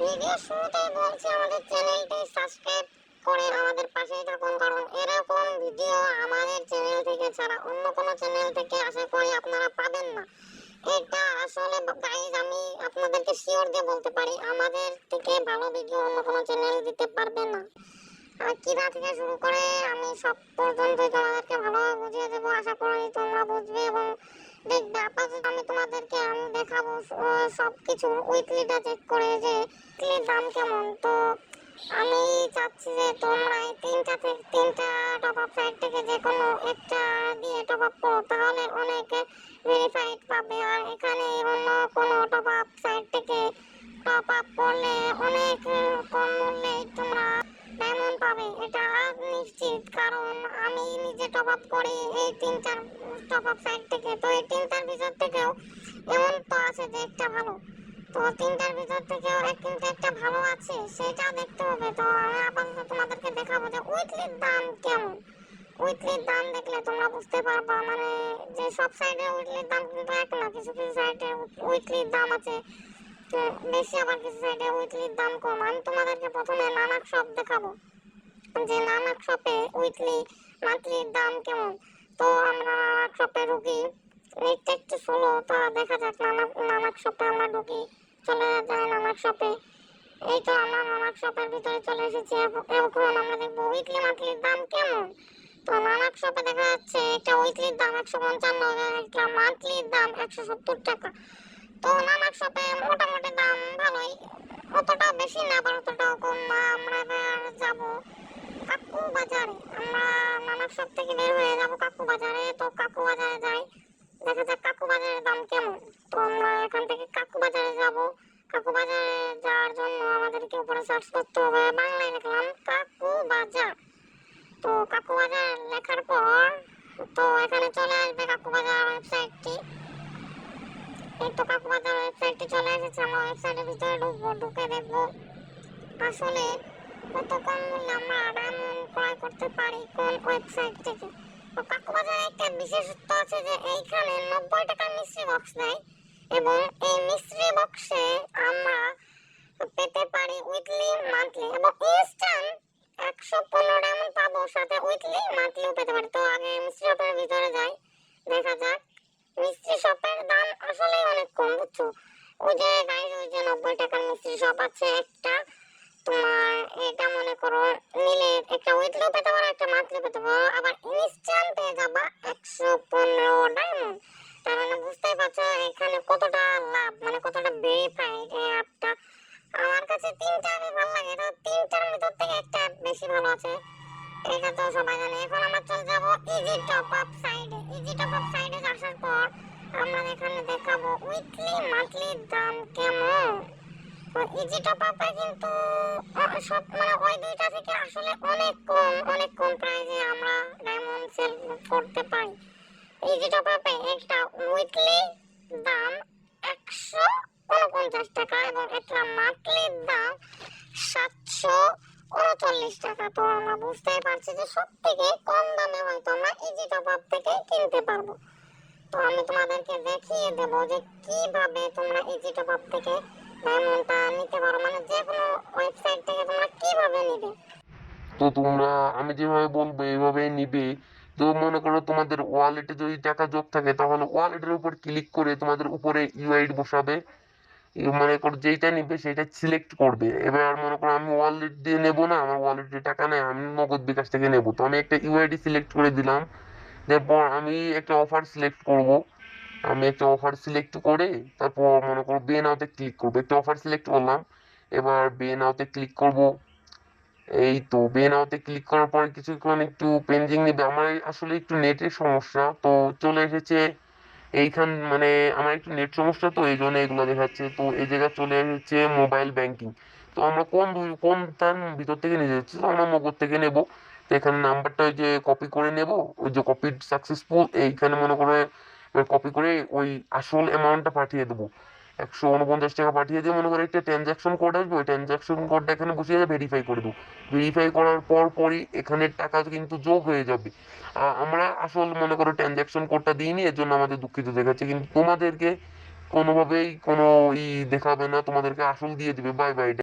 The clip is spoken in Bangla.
ভিডিও শুরুতেই বলছি, আমাদের চ্যানেলটি সাবস্ক্রাইব করে আমাদের পাশেই থাকুন, কারণ এরকম ভিডিও আমাদের চ্যানেল থেকে ছাড়া অন্য কোনো চ্যানেল থেকে আশা করি আপনারা পাবেন না। এটা আসলে গাইজ আমি আপনাদেরকে শিওর দিয়ে বলতে পারি, আমাদের থেকে ভালো ভিডিও অন্য কোনো চ্যানেল দিতে পারবে না। কিরা থেকে শুরু করে আমি সব পর্যন্তই তোমাদেরকে ভালোভাবে বুঝিয়ে দেবো, আশা করি তোমরা বুঝবে এবং দেখবে আপাতত আমি তোমাদেরকে আমি দেখাবো আহ, সবকিছু উইকলিটা চেক করে যে উইকলির দাম কেমন। তো আমি চাচ্ছি যে তোমরা এই তিনটা থেকে তিনটা টপ আপ সাইট থেকে যে কোনো একটা দিয়ে টপ আপ করো তাহলে অনেক ভেরিফাইড পাবে। আর এখানে অন্য কোনো টপ আপ সাইট থেকে টপ আপ করলে অনেক কম নিশ্চিত, কারণ আমি নিজে টপ আপ করি এই তিন টপ আপ সাইট থেকে। তো এই তিনটার ভিতর থেকেও এমন তো আছে যে একটা ভালো। তো তিনটার ভিতর থেকেও কিন্তু একটা ভালো আছে, সেটা দেখতে হবে। তো আপাতত তোমাদেরকে দেখাবো যে উইকলির দাম কেমন। উইকলির দাম দেখলে তোমরা বুঝতে পারবা মানে যে সব সাইডে উইকলির দাম কিন্তু এক না, কিছু কিছু সাইডে উইকলির দাম আছে। বেশি, আবার কিছু সাইডে উইকলির দাম কম। আমি তোমাদেরকে প্রথমে নানাক শপ দেখাবো। যে নানাক শপে উইকলি মান্থলির দাম কেমন? তো আমরা শপে ঢুকি নেটটা একটু স্লো তা দেখা যাক নানাক নানাক শপে আমরা ঢুকি চলে যায় নানাক শপে এই তো আমরা নানাক শপের ভিতরে চলে এসেছি। এখন আমরা দেখব উইকলি মান্থলির দাম কেমন? তো নানাক শপে দেখা যাচ্ছে একটা উইকলির দাম একশো পঞ্চান্ন, একটা মান্থলির দাম একশো সত্তর টাকা। তো নানাক শপে মোটামুটি দাম ভালোই অতটা বেশি না, আবার অতটাও কম না। আমরা কাকু বাজারে। আমরা নানাক শপ থেকে বের হয়ে যাব কাকু বাজারে। তো কাকু বাজারে যাই। দেখা যাক কাকু বাজারের দাম কেমন। তো আমরা এখান থেকে কাকু বাজারে যাব। কাকু বাজারে যাওয়ার জন্য আমাদেরকে উপরে সার্চ করতে হবে। বাংলায় লিখলাম, কাকু বাজার। তো কাকু বাজার লেখার পর, তো এখানে চলে আসবে কাকু বাজার ওয়েবসাইটটি এই তো কাকু বাজার ওয়েবসাইটটি চলে এসেছে। আমরা ওয়েবসাইটের ভিতরে ঢুকবো, ঢুকে দেখব। আসলে কত কম মূল্যে আমরা ডায়মন্ড ক্রয় করতে পারি কোন ওয়েবসাইট থেকে তো কাকুবাজারে একটা বিশেষত্ব আছে যে এইখানে নব্বই টাকার মিস্ট্রি বক্স দেয় এবং এই মিস্ট্রি বক্সে আমরা পেতে পারি উইকলি মান্থলি এবং ইনস্ট্যান্ট একশো পনেরো ডায়মন্ড পাবো সাথে উইকলি মান্থলিও পেতে পারি তো আগে মিস্ট্রি শপের ভিতরে যাই দেখা যাক মিস্ত্রি শপের দাম আসলে অনেক কম বুঝছ ওই যে গাইজ ওই যে নব্বই টাকার মিস্ত্রি শপ আছে তোমার এটা মনে করো নিলে একটা উইকলিও পেতে পারো, একটা মান্থলি পেতে পারো, আবার ইনস্ট্যান্ট পেয়ে যাবা একশো পনেরো ডায়মন্ড তার মানে বুঝতেই পারছ এখানে কতটা লাভ মানে কতটা ভেরিফাইড এই অ্যাপটা আমার কাছে তিনটা অ্যাপই ভালো লাগে, তো তিনটার ভিতর থেকে একটা বেশি ভালো আছে। এটা তো সবাই জানে। এখন আমরা চলে যাব ইজি টপ আপ সাইডে ইজি টপ আপ সাইডে আসার পর আমরা এখানে দেখাবো উইকলি মান্থলি দাম কেমন তো ইজি টপ আপে কিন্তু সব মানে ওই দুইটা থেকে আসলে অনেক কম অনেক কম প্রাইসে আমরা ডায়মন্ড সেল করতে পারি। ইজি টপ আপে একটা উইকলি দাম একশো উনপঞ্চাশ টাকা এবং একটা মান্থলির দাম সাতশো উনচল্লিশ টাকা। তো আমরা বুঝতেই পারছি যে সব থেকে কম দামে হয়তো আমরা ইজি টপ থেকে কিনতে পারব। তো আমি তোমাদেরকে দেখিয়ে দেবো যে কীভাবে তোমরা ইজি টপ থেকে পারো মানে তো তোমরা, আমি যেভাবে বলব এইভাবে নিবে। তো মনে করো তোমাদের ওয়ালেটে যদি টাকা যোগ থাকে, তাহলে ওয়ালেটের উপর ক্লিক করে তোমাদের উপরে ইউআইড বসাবে। মনে করো যেইটা নিবে, সেটা সিলেক্ট করবে। এবার মনে করো আমি ওয়ালেট দিয়ে নেব না, আমার ওয়ালেটে টাকা নেই, আমি নগদ বিকাশ থেকে নেব। তো আমি একটা ইউআইডি সিলেক্ট করে দিলাম। তারপর আমি একটা অফার সিলেক্ট করব। আমি একটা অফার সিলেক্ট করে তারপর মনে করো বে নাওতে ক্লিক করব। একটা অফার সিলেক্ট করলাম। এবার বে নাওতে ক্লিক করব। এই তো বে নাওতে ক্লিক করার পর কিছুক্ষণ একটু পেন্ডিং নেবে। আমার আসলে একটু নেটের সমস্যা। তো চলে এসেছে এইখান মানে আমার একটু নেট সমস্যা তো, এই জন্য এগুলো দেখাচ্ছে। তো এই জায়গায় চলে এসেছে মোবাইল ব্যাংকিং তো আমরা কোন কোন তার ভিতর থেকে নিয়ে যাচ্ছি? তো আমরা নগদ থেকে নেব। তো এখানে নাম্বারটা ওই যে কপি করে নেব। ওই যে কপি সাকসেসফুল এইখানে মনে করে কপি করে ওই আসল অ্যামাউন্টটা পাঠিয়ে দেবো। একশো উনপঞ্চাশ টাকা পাঠিয়ে দিয়ে মনে করে একটা ট্রানজাকশন কোড আসবে, ওই ট্রানজাকশন কোডটা এখানে বসিয়ে ভেরিফাই করে দেবো। ভেরিফাই করার পর পরই এখানে টাকা কিন্তু যোগ হয়ে যাবে। আমরা আসল মনে করো ট্রানজাকশন কোডটা দিইনি, এর জন্য আমাদের দুঃখিত দেখাচ্ছে, কিন্তু তোমাদেরকে কোনোভাবেই কোনো ই দেখাবে না, তোমাদেরকে আসল দিয়ে দিবে। Bye bye